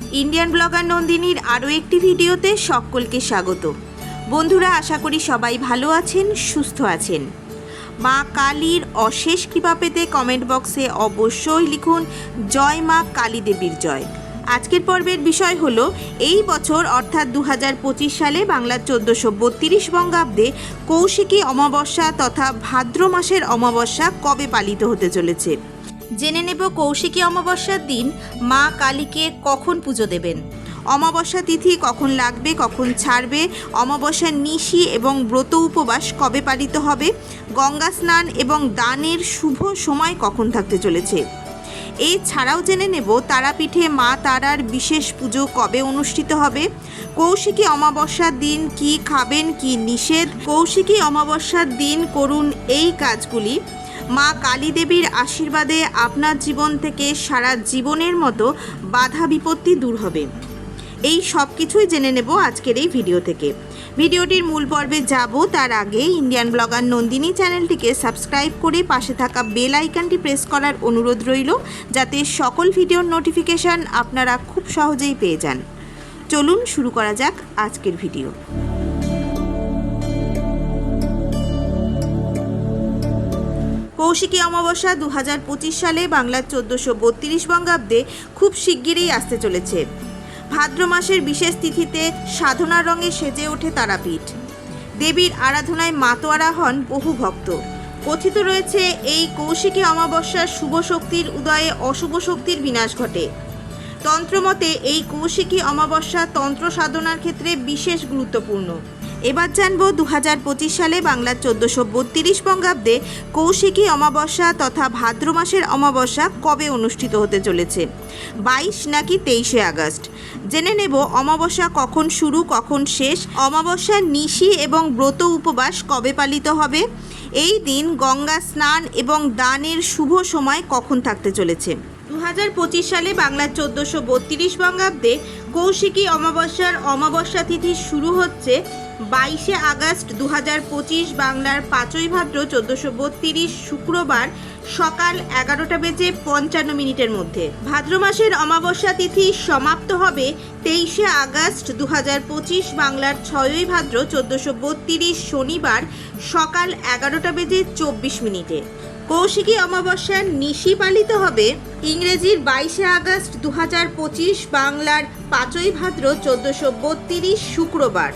Indian blogger নন্দিনীর আরও একটি ভিডিওতে সকলকে স্বাগত। বন্ধুরা, আশা করি সবাই ভালো আছেন, সুস্থ আছেন। মা কালীর অশেষ কৃপা পেতে কমেন্ট বক্সে অবশ্যই লিখুন, জয় মা কালী দেবীর জয়। আজকের পর্বের বিষয় হলো, এই বছর অর্থাৎ দু হাজার পঁচিশ সালে বাংলার চোদ্দোশো বত্রিশ বঙ্গাব্দে কৌশিকী অমাবস্যা তথা ভাদ্র মাসের অমাবস্যা কবে পালিত হতে চলেছে? জেনে নেব কৌশিকী অমাবস্যার দিন মা কালীকে কখন পুজো দেবেন। অমাবস্যা তিথি কখন লাগবে, কখন ছাড়বে, অমাবস্যার নিশি এবং ব্রত উপবাস কবে পালিত হবে, গঙ্গা স্নান এবং দানের শুভ সময় কখন থাকতে চলেছে। এছাড়াও জেনে নেব তারাপীঠে মা তারার বিশেষ পুজো কবে অনুষ্ঠিত হবে, কৌশিকী অমাবস্যার দিন কি খাবেন, কি নিষেধ, কৌশিকী অমাবস্যার দিন করুন এই কাজগুলি। মা কালী দেবীর আশীর্বাদে আপনার জীবন থেকে সারা জীবনের মতো বাধা বিপত্তি দূর হবে। এই সব কিছুই জেনে নেব আজকের এই ভিডিও থেকে। ভিডিওটির মূল পর্বে যাব, তার আগে ইন্ডিয়ান ব্লগার নন্দিনী চ্যানেলটিকে সাবস্ক্রাইব করে পাশে থাকা বেল আইকনটি প্রেস করার অনুরোধ রইল, যাতে সকল ভিডিওর নোটিফিকেশান আপনারা খুব সহজেই পেয়ে যান। চলুন শুরু করা যাক আজকের ভিডিও। কৌশিকী অমাবস্যা দু হাজার পঁচিশ সালে বাংলার চোদ্দোশো বত্রিশ বঙ্গাব্দে খুব শিগগিরই আসতে চলেছে। ভাদ্র মাসের বিশেষ তিথিতে সাধনার রঙে সেজে ওঠে তারাপীঠ। দেবীর আরাধনায় মাতোয়ারা হন বহু ভক্ত। কথিত রয়েছে, এই কৌশিকী অমাবস্যার শুভ শক্তির উদয়ে অশুভ শক্তির বিনাশ ঘটে। তন্ত্রমতে এই কৌশিকী অমাবস্যা তন্ত্র সাধনার ক্ষেত্রে বিশেষ গুরুত্বপূর্ণ। এবার জানব দু হাজার পঁচিশ সালে বাংলার চোদ্দোশো বত্রিশ বঙ্গাব্দে কৌশিকী অমাবস্যা তথা ভাদ্র মাসের অমাবস্যা কবে অনুষ্ঠিত হতে চলেছে? বাইশ নাকি তেইশে আগস্ট? জেনে নেব অমাবস্যা কখন শুরু, কখন শেষ, অমাবস্যার নিশি এবং ব্রত উপবাস কবে পালিত হবে? এই দিন গঙ্গা স্নান এবং দানের শুভ সময় কখন থাকতে চলেছে? দু হাজার পঁচিশ সালে বাংলার চোদ্দোশো বত্রিশ বঙ্গাব্দে কৌশিকী অমাবস্যার অমাবস্যা তিথি শুরু হচ্ছে বাইশে আগস্ট দু পঁচিশ বাংলার পাঁচই ভাদ্র চোদ্দোশো বত্রিশ শুক্রবার সকাল এগারোটা বেজে পঞ্চান্ন মিনিটের মধ্যে। ভাদ্র মাসের অমাবস্যা তিথি সমাপ্ত হবে তেইশে আগস্ট দু পঁচিশ বাংলার ছয়ই ভাদ্র চোদ্দোশো বত্রিশ শনিবার সকাল এগারোটা বেজে চব্বিশ মিনিটে। কৌশিকী অমাবস্যার নিশি পালিত হবে ইংরেজির বাইশে আগস্ট দু হাজার পঁচিশ বাংলার পাঁচই ভাদ্র চোদ্দোশো শুক্রবার।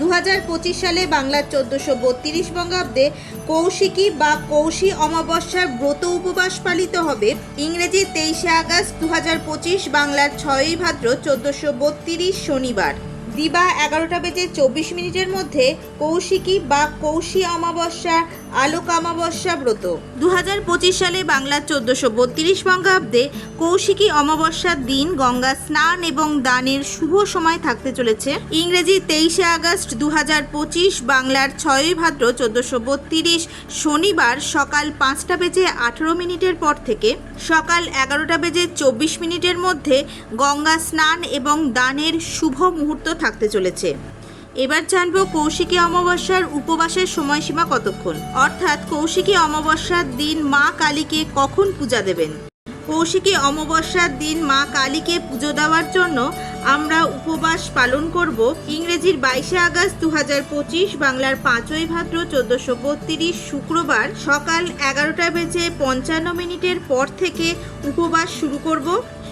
দু হাজার পঁচিশ সালে বাংলার চোদ্দোশো বত্রিশ বঙ্গাব্দে কৌশিকী বা কৌশী অমাবস্যার ব্রত উপবাস পালিত হবে। ইংরেজি তেইশে আগস্ট দু পঁচিশ বাংলার ছয়ই ভাদ্র চোদ্দোশো বত্রিশ শনিবার। দিবা এগারোটা বেজে চব্বিশ মিনিটের মধ্যে কৌশিকী বা কৌশী অমাবস্যা, আলোক অমাবস্যা ব্রত। দু হাজার পঁচিশ সালে বাংলার চোদ্দোশো বত্রিশ বঙ্গাব্দে কৌশিকী অমাবস্যার দিন গঙ্গা স্নান এবং দানের শুভ সময় থাকতে চলেছে। ইংরেজি তেইশে আগস্ট দু হাজার পঁচিশ বাংলার ছয়ই ভাদ্র চোদ্দোশো বত্রিশ শনিবার সকাল পাঁচটা বেজে আঠেরো মিনিটের পর থেকে সকাল এগারোটা বেজে চব্বিশ মিনিটের মধ্যে গঙ্গা স্নান এবং দানের শুভ মুহূর্ত থাকতে চলেছে। এবার জানব কৌশিকী অমাবস্যার উপবাসের সময়সীমা কতক্ষণ। অর্থাৎ কৌশিকী অমাবস্যার দিন মা কালীকে কখন পূজা দেবেন? কৌশিকী অমাবস্যার দিন মা কালীকে পুজো দেওয়ার জন্য আমরা উপবাস পালন করব ইংরেজির বাইশে আগস্ট দু হাজার পঁচিশ বাংলার পাঁচই ভাদ্র চোদ্দোশো বত্রিশ শুক্রবার সকাল এগারোটা বেজে পঞ্চান্ন মিনিটের পর থেকে উপবাস শুরু করব।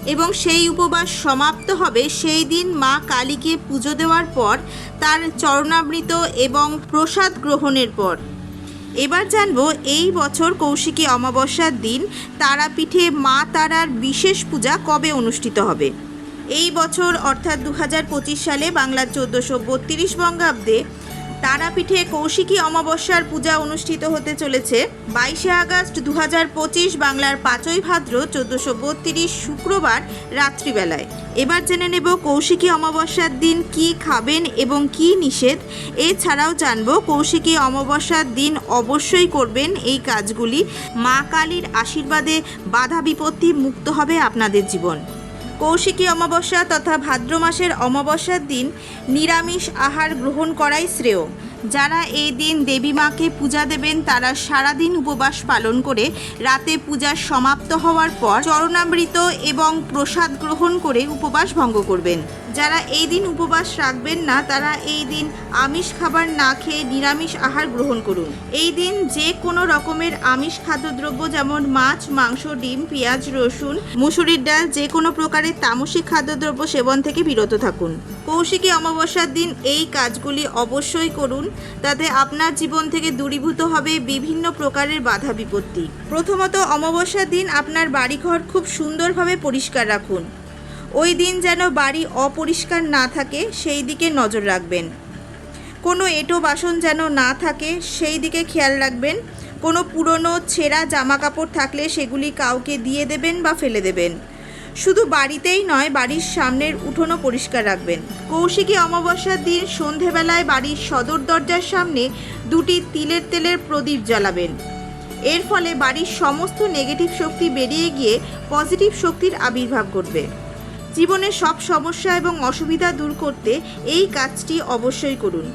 এবং সেই উপবাস সমাপ্ত হবে সেই দিন মা কালীকে পুজো দেওয়ার পর তার চরণামৃত এবং প্রসাদ গ্রহণের পর। এবার জানব এই বছর কৌশিকী অমাবস্যার দিন তারাপীঠে মা তারার বিশেষ পূজা কবে অনুষ্ঠিত হবে। এই বছর অর্থাৎ দু হাজার পঁচিশ সালে বাংলার চোদ্দোশো বঙ্গাব্দে তারাপীঠে কৌশিকী অমাবস্যার পূজা অনুষ্ঠিত হতে চলেছে। বাইশে আগস্ট দু হাজার পঁচিশ বাংলার পাঁচই ভাদ্র চোদ্দোশো বত্রিশ শুক্রবার রাত্রিবেলায়। এবার জেনে নেব কৌশিকী অমাবস্যার দিন কি খাবেন এবং কি নিষেধ। এছাড়াও জানব কৌশিকী অমাবস্যার দিন অবশ্যই করবেন এই কাজগুলি। মা কালীর আশীর্বাদে বাধা বিপত্তি মুক্ত হবে আপনাদের জীবন। কৌশিকী অমাবস্যা তথা ভাদ্র মাসের অমাবস্যার দিন নিরামিষ আহার গ্রহণ করাই শ্রেয়। যারা এই দিন দেবী মাকে পূজা দেবেন, তারা সারাদিন উপবাস পালন করে রাতে পূজা সমাপ্ত হওয়ার পর চরণামৃত এবং প্রসাদ গ্রহণ করে উপবাস ভঙ্গ করবেন। যারা এই দিন উপবাস রাখবেন না, তারা এই দিন আমিষ খাবার না খেয়ে নিরামিষ আহার গ্রহণ করুন। এই দিন যে কোনো রকমের আমিষ খাদ্যদ্রব্য যেমন মাছ, মাংস, ডিম, পেঁয়াজ, রসুন, মুসুরির ডাল, যে কোনো প্রকারের তামসিক খাদ্যদ্রব্য সেবন থেকে বিরত থাকুন। কৌশিকী অমাবস্যার দিন এই কাজগুলি অবশ্যই করুন, তাতে আপনার জীবন থেকে দূরীভূত হবে বিভিন্ন প্রকারের বাধা বিপত্তি। প্রথমত অমাবস্যার দিন আপনার বাড়িঘর খুব সুন্দরভাবে পরিষ্কার রাখুন। ওই দিন যেন বাড়ি অপরিষ্কার না থাকে, সেই দিকে নজর রাখবেন। কোনো এঁটো বাসন যেন না থাকে, সেই দিকে খেয়াল রাখবেন। কোনো পুরনো ছেঁড়া জামা কাপড় থাকলে সেগুলি কাউকে দিয়ে দেবেন বা ফেলে দেবেন। শুধু বাড়িতেই নয়, বাড়ির সামনের উঠোনও পরিষ্কার রাখবেন। কৌশিকী অমাবস্যার দিন সন্ধেবেলায় বাড়ির সদর দরজার সামনে দুটি তিলের তেলের প্রদীপ জ্বালাবেন। এর ফলে বাড়ির সমস্ত নেগেটিভ শক্তি বেরিয়ে গিয়ে পজিটিভ শক্তির আবির্ভাব ঘটবে। জীবনের সব সমস্যা এবং অসুবিধা দূর করতে এই কাজটি অবশ্যই করুন।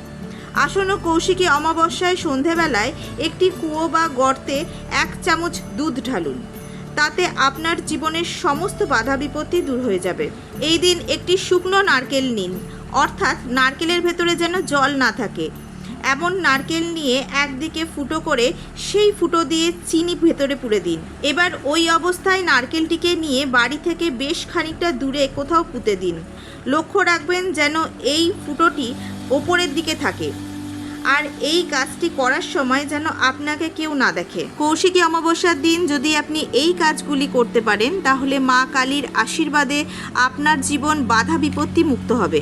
আসন্ন কৌশিকী অমাবস্যায় সন্ধেবেলায় একটি কুয়ো বা গর্তে এক চামচ দুধ ঢালুন। তাতে আপনার জীবনের সমস্ত বাধা বিপত্তি দূর হয়ে যাবে। এই দিন একটি শুকনো নারকেল নিন। অর্থাৎ নারকেলের ভেতরে যেন জল না থাকে। এমন নারকেল নিয়ে একদিকে ফুটো করে সেই ফুটো দিয়ে চিনি ভেতরে পুড়ে দিন। এবার ওই অবস্থায় নারকেলটিকে নিয়ে বাড়ি থেকে বেশ খানিকটা দূরে কোথাও পুঁতে দিন। লক্ষ্য রাখবেন যেন এই ফুটোটি ওপরের দিকে থাকে। আর এই কাজটি করার সময় যেন আপনাকে কেউ না দেখে। কৌশিকী অমাবস্যার দিন যদি আপনি এই কাজগুলি করতে পারেন, তাহলে মা কালীর আশীর্বাদে আপনার জীবন বাধা বিপত্তি মুক্ত হবে।